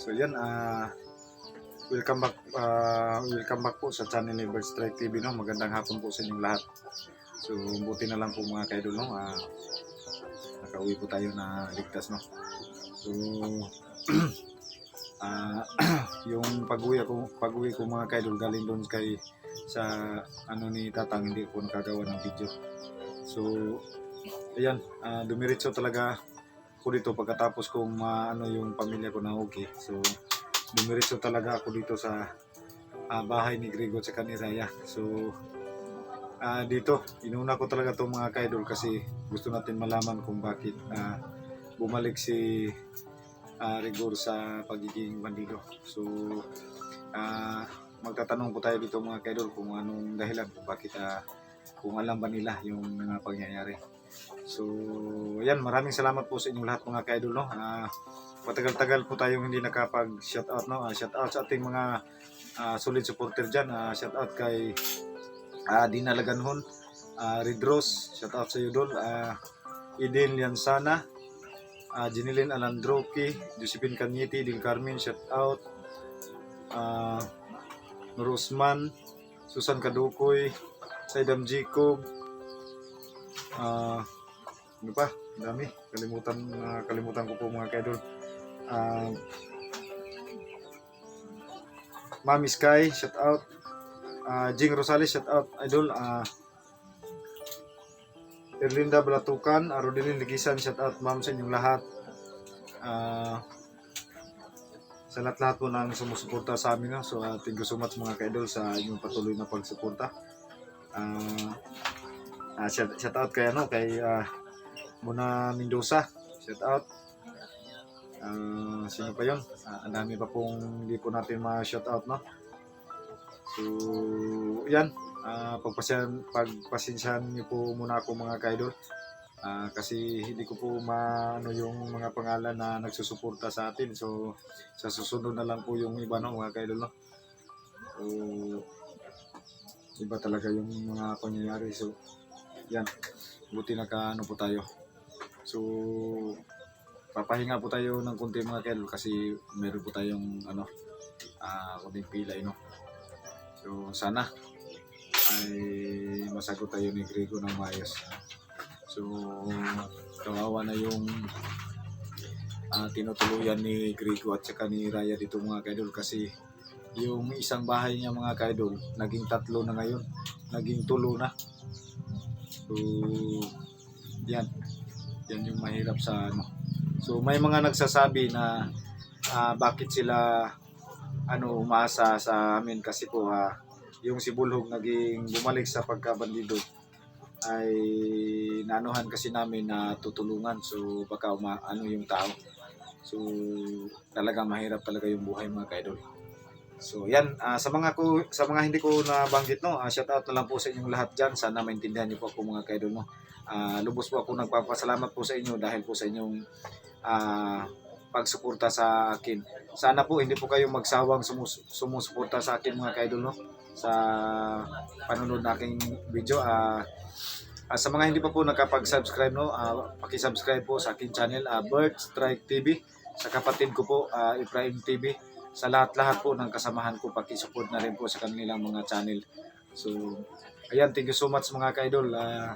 So yan, ah welcome back ah, welcome back po sa channel ni Bird Strike TV no. Magandang hapon po sa inyong lahat. So buti na lang po mga kaidol no. Ah, nakauwi po tayo na ligtas no. So ah yung pag-uwi ko, pag-uwi ko mga kaidol galing doon kay sa ano ni Tatang hindi ko nakagawa ng video. So ayan, ah, dumiretso talaga ako dito pagkatapos kong maano yung pamilya ko na okay. So, dumiretso talaga ako dito sa ah, bahay ni Grego at sa kaniraya. So, ah, dito, inuna ko talaga itong mga kaidol kasi gusto natin malaman kung bakit ah, bumalik si ah, Rigor sa pagiging bandido. So, ah, magtatanong ko tayo dito mga kaidol kung anong dahilan kung bakit ah, kung alam ba nila yung mga pangyayari. So, yan, maraming salamat po sa inyong lahat mga ka-idol, no? Ah, matagal-tagal po tayong hindi nakapag-shoutout, no? Ah, shoutout sa ating mga ah, solid supporter dyan. Ah, shoutout kay ah, Dina Laganhon, ah, Red Rose, shoutout sa iyo, Dol. Ah, Eden Liansana, ah, Jeneline Alandroki, Josephine Canyeti, Dil Carmen, shoutout. Ah, Rosman, Susan Kadukoy, Saidam Jacob, Ah, ano pa? Dami. Kalimutan, ah, kalimutan ko po mga kaidol. Ah, Mami Sky, shout out. Ah, Jing Rosales, shout out. Idol, ah, Erlinda Balatukan, Arodilin Ligisan, shout out ma'am sa inyong lahat. Ah, sa lahat-lahat po ng sumusuporta sa amin. No? So, ah, thank you so much mga kaidol sa inyong patuloy na pagsuporta. Ah, Ah, shout, out kay ano kay ah, Muna Mendoza. Shout out. Ah, sino pa 'yon? Ah, ang dami pa pong hindi po natin ma-shout out, no. So, 'yan. Ah, pagpasyan pagpasensyahan niyo po muna ako mga kaidol. Ah, kasi hindi ko po maano yung mga pangalan na nagsusuporta sa atin. So, sa susunod na lang po yung iba no mga kaidol, no. So, iba talaga yung mga pangyayari. So, yan. Buti nakaano po tayo. So papahinga po tayo ng konti mga kel kasi meron po tayong ano ah konting pilay no? So sana ay masagot tayo ni Grego ng maayos. So kawawa na yung ah, tinutuluyan ni Grego at saka ni Raya dito mga kaidol kasi yung isang bahay niya mga kaidol naging tatlo na ngayon. Naging tulo na So, yan. Yan yung mahirap sa ano. So, may mga nagsasabi na ah, bakit sila ano umasa sa amin kasi po ah, yung si Bulhog naging bumalik sa pagkabandido ay nanuhan kasi namin na tutulungan so baka uma, ano yung tao so talagang mahirap talaga yung buhay mga kaidol So yan, ah, sa mga ko sa mga hindi ko nabanggit no, uh, shout out na lang po sa inyong lahat diyan. Sana maintindihan niyo po ako mga kaidol no. Ah, lubos po ako nagpapasalamat po sa inyo dahil po sa inyong ah, pagsuporta sa akin. Sana po hindi po kayo magsawang sumus sumusuporta sa akin mga kaidol no sa panonood ng aking video. Ah, ah, sa mga hindi pa po nakapag-subscribe no, ah, paki-subscribe po sa aking channel ah, Bird Strike TV. Sa kapatid ko po, ah, Ibrahim TV sa lahat-lahat po ng kasamahan ko, pakisupport na rin po sa kanilang mga channel. So, ayan, thank you so much mga ka-idol. Ah,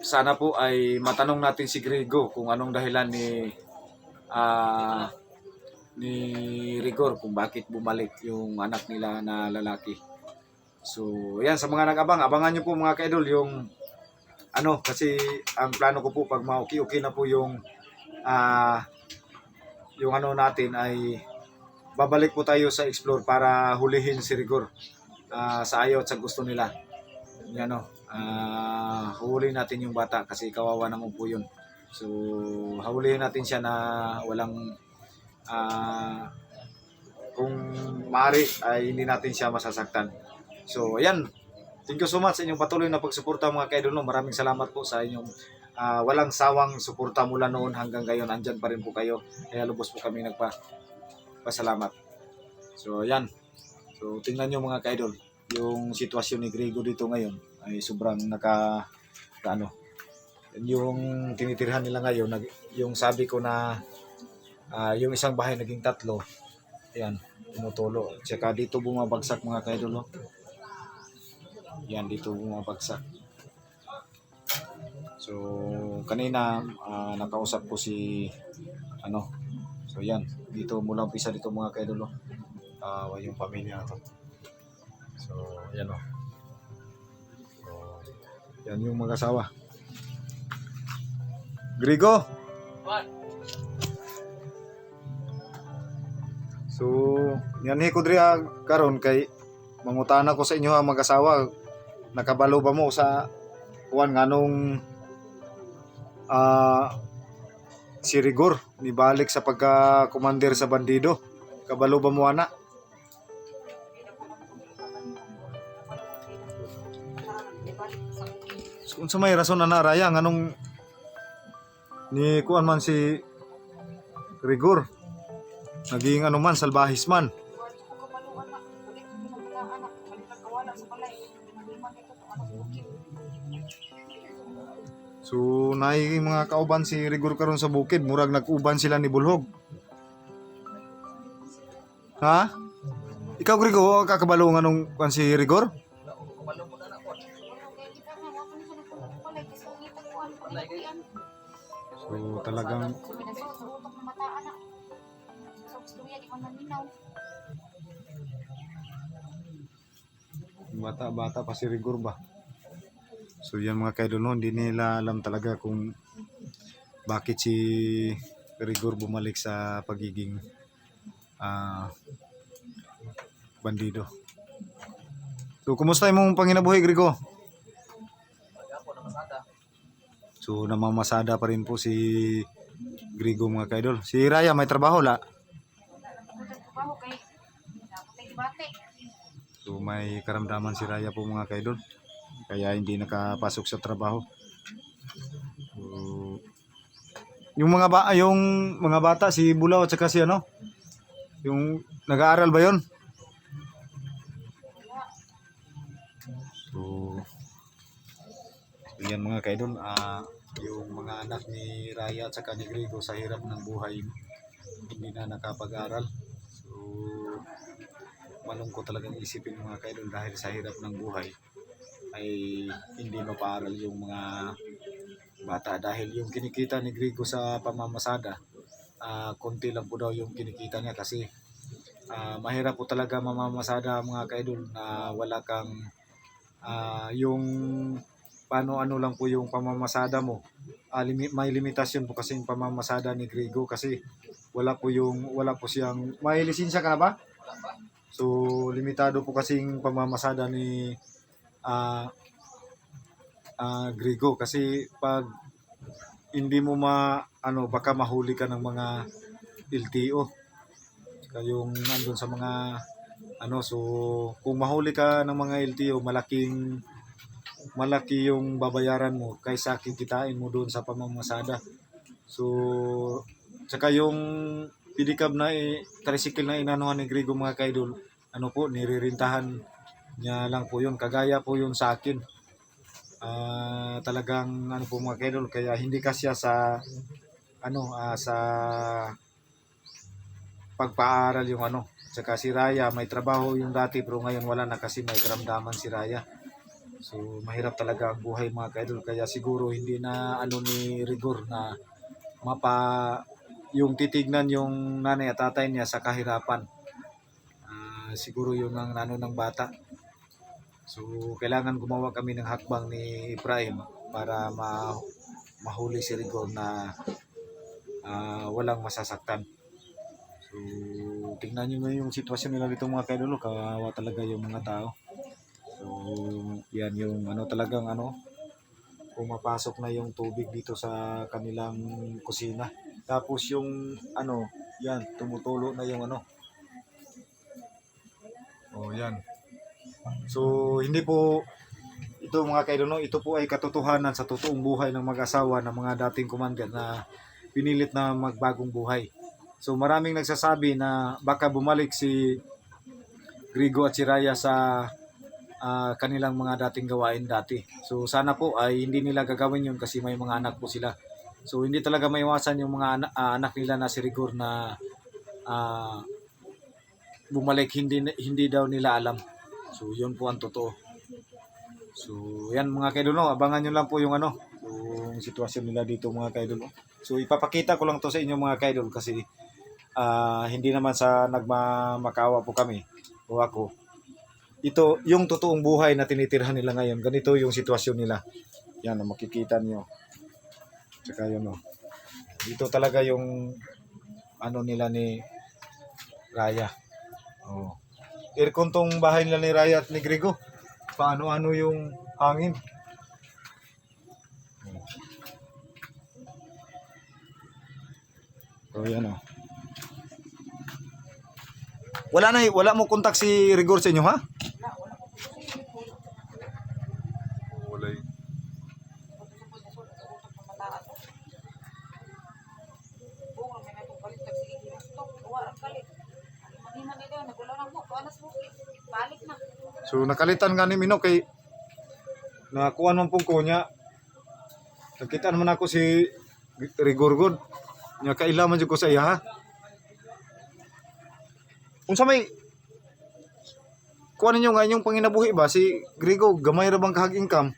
sana po ay matanong natin si Grego kung anong dahilan ni ah, ni Rigor kung bakit bumalik yung anak nila na lalaki. So, ayan, sa mga nag-abang, abangan nyo po mga ka-idol yung ano, kasi ang plano ko po pag ma-okay-okay na po yung ah, yung ano natin ay babalik po tayo sa explore para hulihin si Rigor ah, sa ayaw at sa gusto nila. Yan o. ah huhulihin natin yung bata kasi kawawa naman po yun. So, hahulihin natin siya na walang ah kung maaari ay hindi natin siya masasaktan. So, ayan. Thank you so much sa inyong patuloy na pagsuporta mga kaidol. no. Maraming salamat po sa inyong ah, walang sawang suporta mula noon hanggang ngayon. Andyan pa rin po kayo. Kaya lubos po kami nagpa pasalamat. So, yan. So, tingnan nyo mga ka-idol. Yung sitwasyon ni Grego dito ngayon ay sobrang naka, ano, yung tinitirhan nila ngayon, nag, yung sabi ko na Ah, yung isang bahay naging tatlo. Yan, tumutulo. Tsaka dito bumabagsak mga kaidol. oh. Yan, dito bumabagsak. So, kanina ah, nakausap ko si ano. So, yan. Dito mula umpisa dito mga kaidol. oh. Ah, yung pamilya na to. So, yan oh. So, yan yung mag-asawa. Grigo! So, yan ko diri ah, karon kay mangutana ko sa inyo ha mag-asawa. Nakabalo ba mo sa kuan nganong ah si Rigor ni balik sa pagka commander sa bandido. Kabalo ba mo ana? So, unsa may rason ana raya nganong ni kuan man si Rigor naging ano man salbahis man So naay mga kauban si Rigor karon sa bukid murag nag-uban sila ni Bulhog. Ha? Ikaw Grigo kakabalo nga nung kan si Rigor? So talagang bata-bata pa si Rigor ba? So yan mga kaidol no, hindi nila alam talaga kung bakit si Rigor bumalik sa pagiging ah, bandido. So kumusta yung panginabuhi Grigo? So namamasada pa rin po si Grigo mga kaidol. Si Raya may trabaho la. So may karamdaman si Raya po mga kaidol. Kaya hindi nakapasok sa trabaho. So, yung mga ba yung mga bata si Bulaw at saka si ano? Yung nag-aaral ba 'yon? So yan mga kaidol, ah yung mga anak ni Raya at saka ni Grigo sa hirap ng buhay hindi na nakapag-aral. So malungkot talagang isipin mga kaidol dahil sa hirap ng buhay ay hindi mapaaral yung mga bata dahil yung kinikita ni Grigo sa pamamasada ah konti lang po daw yung kinikita niya kasi ah, mahirap po talaga mamamasada mga kaidol na wala kang ah, yung paano ano lang po yung pamamasada mo Ah, limi- may limitasyon po kasi yung pamamasada ni Grigo kasi wala po yung wala po siyang may lisensya ka na ba? So limitado po kasing pamamasada ni ah ah, Grigo kasi pag hindi mo ma ano baka mahuli ka ng mga LTO kayong nandun sa mga ano so kung mahuli ka ng mga LTO malaking malaki yung babayaran mo kaysa kikitain mo doon sa pamamasada. So tsaka yung pedicab na eh, tricycle na inanuhan ni Grigo mga kaidol ano po niririntahan niya lang po yun. Kagaya po yun sa akin. Ah, talagang ano po mga kaidol kaya hindi kasya sa ano ah, sa pagpaaral yung ano. Saka si Raya may trabaho yung dati pero ngayon wala na kasi may karamdaman si Raya. So mahirap talaga ang buhay mga kaidol. Kaya siguro hindi na ano ni Rigor na mapa yung titignan yung nanay at tatay niya sa kahirapan. Ah, siguro yun ang ano ng bata So, kailangan gumawa kami ng hakbang ni Ibrahim para ma mahuli si Rigor na ah, walang masasaktan. So, tingnan nyo na yung sitwasyon nila dito mga kaidolo. Kawawa talaga yung mga tao. So, yan yung ano talagang ano, pumapasok na yung tubig dito sa kanilang kusina. Tapos yung ano, yan, tumutulo na yung ano. Oh, yan. So, hindi po ito mga kaidono, ito po ay katotohanan sa totoong buhay ng mag-asawa ng mga dating commander na pinilit na magbagong buhay. So, maraming nagsasabi na baka bumalik si Grigo at si Raya sa ah, kanilang mga dating gawain dati. So, sana po ay hindi nila gagawin yun kasi may mga anak po sila. So hindi talaga maiwasan yung mga ana- ah, anak nila na si Rigor na ah, bumalik hindi hindi daw nila alam. So yun po ang totoo. So yan mga kaidol no, abangan nyo lang po yung ano, yung sitwasyon nila dito mga kaidol. no. So ipapakita ko lang to sa inyo mga kaidol kasi ah, hindi naman sa nagmamakawa po kami o ako. Ito yung totoong buhay na tinitirhan nila ngayon. Ganito yung sitwasyon nila. Yan, makikita niyo. Tsaka yun, oh. Dito talaga yung ano nila ni Raya. Oh. Aircon tong bahay nila ni Raya at ni Grego. Paano-ano yung hangin. Oh. So, yan, oh. Wala na, wala mo kontak si Rigor sa inyo, ha? So nakalitan nga ni Mino kay nakakuha naman pong kunya. Nakita naman ako si Rigorgod. Nya kailaman jud ko sa iya ha. Unsa may kuha ninyo nga inyong panginabuhi ba si Grigo gamay ra bang kahag income?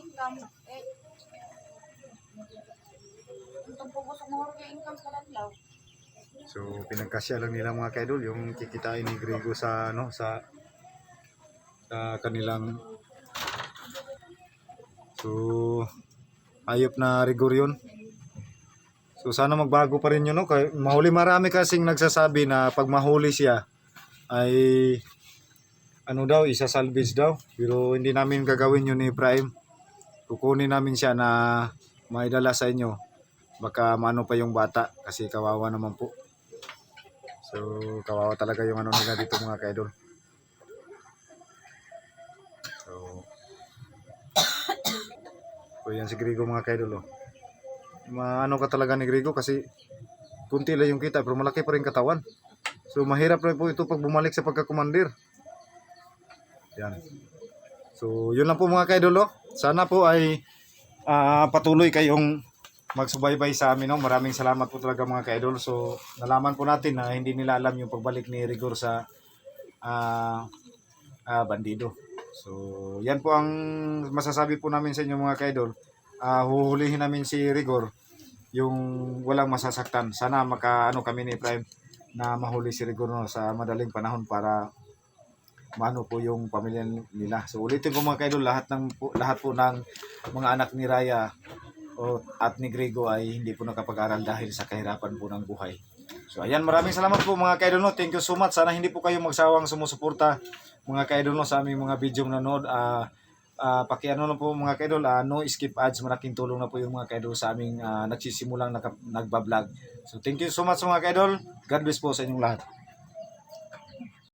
Income. Eh, itong mo yung income sa lanlaw. So pinagkasya lang nila mga kaidol yung kikitain ni Grigo sa ano sa sa kanilang So ayop na rigor yun. So sana magbago pa rin yun no. Kay mahuli marami kasing nagsasabi na pag mahuli siya ay ano daw isa salvage daw pero hindi namin gagawin yun ni Prime. Kukunin namin siya na maidala sa inyo. Baka maano pa yung bata kasi kawawa naman po. So, kawawa talaga yung ano nila dito mga kaidol. So, so yan si Grigo mga kaidol. Oh. Maano ka talaga ni Grigo kasi kunti lang yung kita pero malaki pa rin katawan. So, mahirap rin po ito pag bumalik sa pagkakumandir. Yan. So, yun lang po mga kaidol. Oh. Sana po ay ah, patuloy kayong magsubaybay sa amin. No? Maraming salamat po talaga mga ka-idol. So, nalaman po natin na hindi nila alam yung pagbalik ni Rigor sa ah ah, bandido. So, yan po ang masasabi po namin sa inyo mga ka-idol. Ah, huhulihin namin si Rigor yung walang masasaktan. Sana makaano kami ni Prime na mahuli si Rigor no, sa madaling panahon para maano po yung pamilya nila. So ulitin ko mga kaidol lahat ng lahat po ng mga anak ni Raya o at ni Grego ay hindi po nakapag-aral dahil sa kahirapan po ng buhay. So ayan, maraming salamat po mga kaidol no. Thank you so much. Sana hindi po kayo magsawang sumusuporta mga kaidol no sa aming mga video nanood. Ah ah pakiano na po mga kaidol, ah, no skip ads, malaking tulong na po yung mga kaidol sa aming ah, nagsisimulang nagbablog. So thank you so much mga kaidol. God bless po sa inyong lahat.